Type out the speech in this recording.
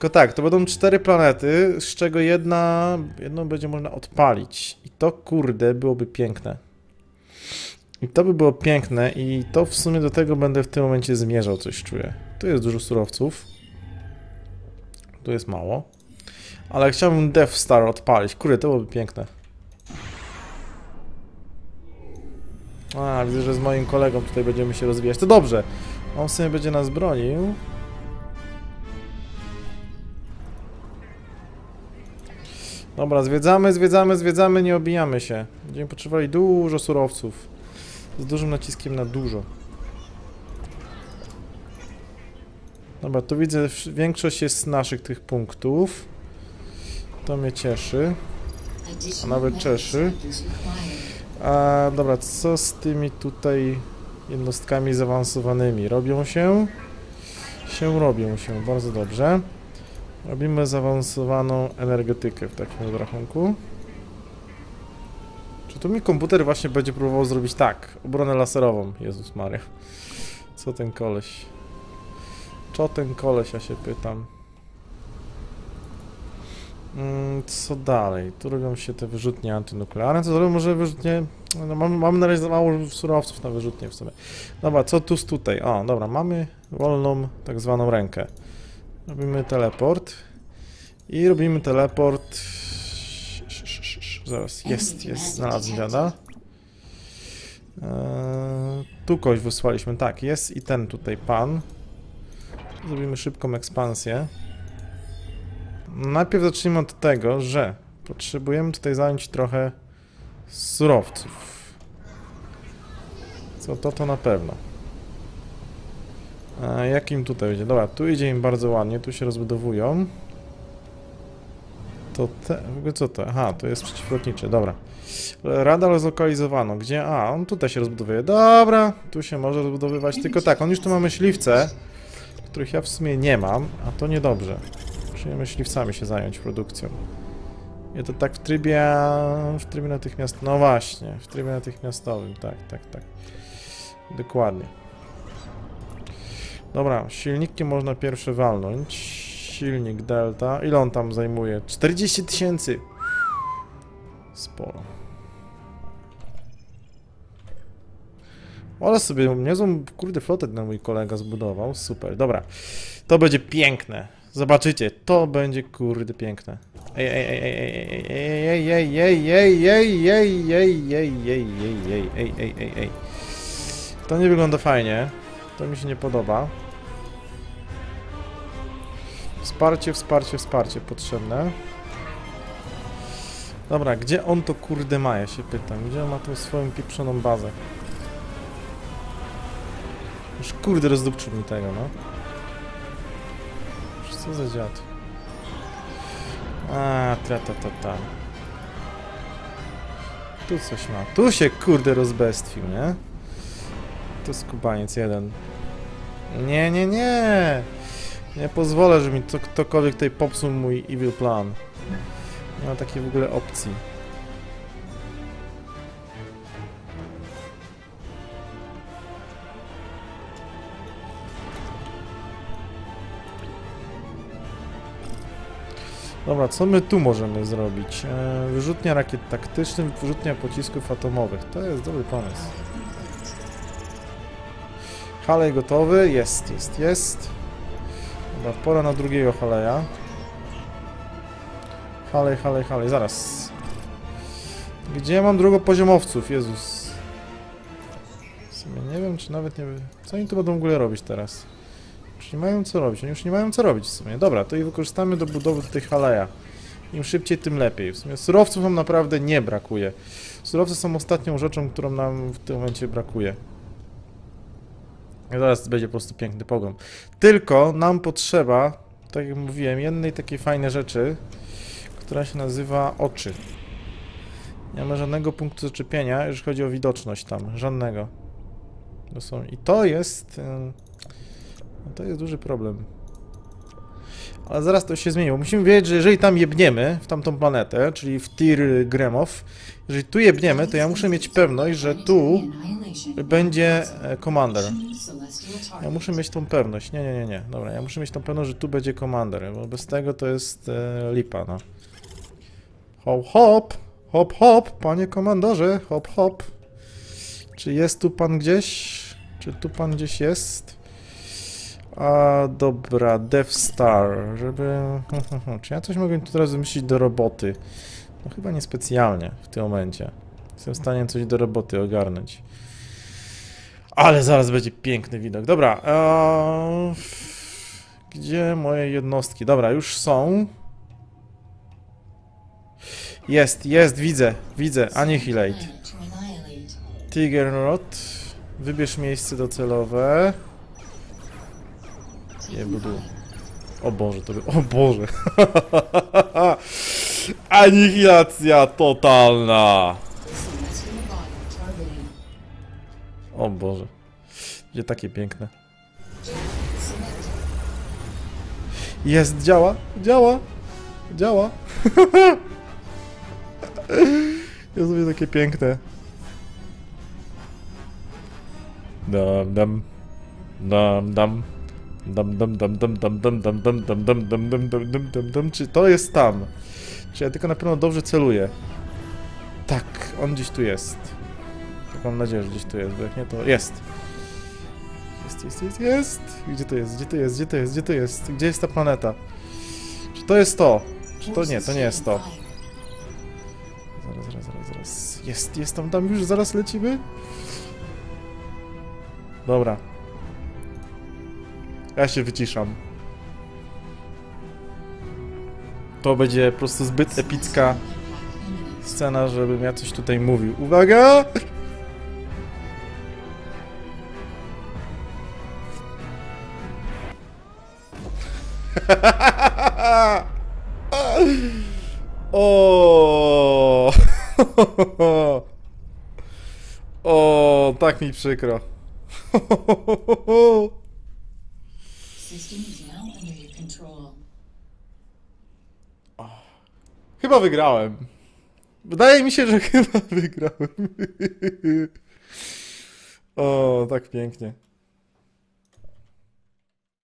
Tylko tak, to będą cztery planety, z czego jedna, jedną będzie można odpalić. I to kurde byłoby piękne. I to by było piękne i to w sumie do tego będę w tym momencie zmierzał, coś czuję. Tu jest dużo surowców. Tu jest mało. Ale chciałbym Death Star odpalić. Kurde, to byłoby piękne. A, widzę, że z moim kolegą tutaj będziemy się rozwijać. To dobrze. On sobie będzie nas bronił. Dobra, zwiedzamy, zwiedzamy, zwiedzamy, nie obijamy się. Będziemy potrzebowali dużo surowców. Z dużym naciskiem na dużo. Dobra, tu widzę, większość jest z naszych tych punktów. To mnie cieszy. A nawet Czeszy. A dobra, co z tymi tutaj jednostkami zaawansowanymi? Robią się? Się robią się, bardzo dobrze. Robimy zaawansowaną energetykę w takim rachunku. Czy tu mi komputer właśnie będzie próbował zrobić tak? Obronę laserową, Jezus Maria. Co ten koleś? Co ten koleś, ja się pytam. Mm, co dalej? Tu robią się te wyrzutnie antynuklearne. Co zrobią może wyrzutnie... No, mam, mam na razie za mało surowców na wyrzutnie w sumie. Dobra, co tu z tutaj? O, dobra, mamy wolną tak zwaną rękę. Robimy teleport. I robimy teleport... Zaraz, jest, jest, znalazłem dziada. Eee, tu kogoś wysłaliśmy, tak, jest i ten tutaj pan. Zrobimy szybką ekspansję. Najpierw zacznijmy od tego, że potrzebujemy tutaj zająć trochę surowców. Co to, to na pewno. A jakim tutaj będzie? Dobra, tu idzie im bardzo ładnie, tu się rozbudowują. To te... W ogóle co to? Aha, to jest przeciwlotnicze, dobra. Radar zlokalizowano. Gdzie? A, on tutaj się rozbudowuje. Dobra, tu się może rozbudowywać. Tylko tak, on już tu ma myśliwce, których ja w sumie nie mam, a to niedobrze. Musimy myśliwcami się zająć produkcją. I to tak w trybie... w trybie natychmiast... No właśnie, w trybie natychmiastowym, tak, tak, tak. Dokładnie. Dobra, silniki można pierwsze walnąć. Silnik Delta. Ile on tam zajmuje? 40 tysięcy! Sporo. Ale sobie niezłą, kurde, flotę na mój kolega zbudował. Super, dobra. To będzie piękne. Zobaczycie, to będzie kurde piękne. Ej, ej, ej, ej, ej, ej, ej, ej, ej, ej, ej, ej, ej, ej, ej, ej, ej, ej, ej. To nie wygląda fajnie. To mi się nie podoba. Wsparcie, wsparcie, wsparcie potrzebne. Dobra, gdzie on to kurde ma, ja się pytam. Gdzie on ma tą swoją pieprzoną bazę? Już kurde rozdupczył mi tego, no. Co za dziad? A, tra ta ta ta. Tu coś ma. Tu się kurde rozbestwił, nie? To skubaniec jeden. Nie, nie, nie! Nie pozwolę, żeby mi to, ktokolwiek tutaj popsuł mój evil plan. Nie ma takiej w ogóle opcji. Dobra, co my tu możemy zrobić? E, wyrzutnia rakiet taktycznych, wyrzutnia pocisków atomowych. To jest dobry pomysł. Halej gotowy? Jest, jest, jest. Dobra, pora na drugiego Haleja. Halej, halej, halej, zaraz. Gdzie mam drugopoziomowców? Jezus. W sumie nie wiem, czy nawet nie... Co oni tu będą w ogóle robić teraz? Już nie mają co robić, oni już nie mają co robić w sumie. Dobra, to i wykorzystamy do budowy tutaj Haleja. Im szybciej, tym lepiej. W sumie surowców nam naprawdę nie brakuje. Surowce są ostatnią rzeczą, którą nam w tym momencie brakuje. Zaraz będzie po prostu piękny pogon. Tylko nam potrzeba, tak jak mówiłem, jednej takiej fajnej rzeczy, która się nazywa oczy. Nie ma żadnego punktu zaczepienia, jeżeli chodzi o widoczność tam. Żadnego. To są... I to jest... To jest duży problem. Ale zaraz to się zmieni, bo musimy wiedzieć, że jeżeli tam jebniemy, w tamtą planetę, czyli w Tir Gremov, jeżeli tu jebniemy, to ja muszę mieć pewność, że tu będzie e, Commander. Ja muszę mieć tą pewność. Nie, nie, nie, nie. Dobra, ja muszę mieć tą pewność, że tu będzie Commander, bo bez tego to jest e, lipa, no. Hop, hop! Hop, hop, panie komandorze, hop, hop. Czy jest tu pan gdzieś? Czy tu pan gdzieś jest? A dobra, Death Star, żeby... Czy ja coś mogę tu teraz wymyślić do roboty? No chyba niespecjalnie w tym momencie. Jestem w stanie coś do roboty ogarnąć. Ale zaraz będzie piękny widok. Dobra, eee, gdzie moje jednostki? Dobra, już są. Jest, jest, widzę, widzę. Annihilate. Tiger Rod. Wybierz miejsce docelowe. Nie budu. O Boże, to by... O Boże. Anihilacja totalna. O Boże. Gdzie takie piękne. Jest, działa, działa, działa. Ja sobie takie piękne. Dam dam. Dam dam. Dam dam dam dam dam dam dam dam dam dam dam dam dam dam dam dam Czy to jest tam? Czy ja tylko na pewno dobrze celuję? Tak, on gdzieś tu jest. Tak mam nadzieję, że gdzieś tu jest, bo jak nie to jest. Jest, jest, jest, jest. Gdzie to jest? Gdzie to jest? Gdzie to jest? Gdzie to jest? Gdzie jest ta planeta? Czy to jest to? Czy to nie? To nie jest to. Zaraz, zaraz, zaraz, zaraz. Jest, jest tam, tam już, zaraz lecimy. Dobra. Ja się wyciszam. To będzie po prostu zbyt epicka scena, żebym ja coś tutaj mówił. Uwaga! O! O, tak mi przykro. Chyba wygrałem. Wydaje mi się, że chyba wygrałem. O, tak pięknie.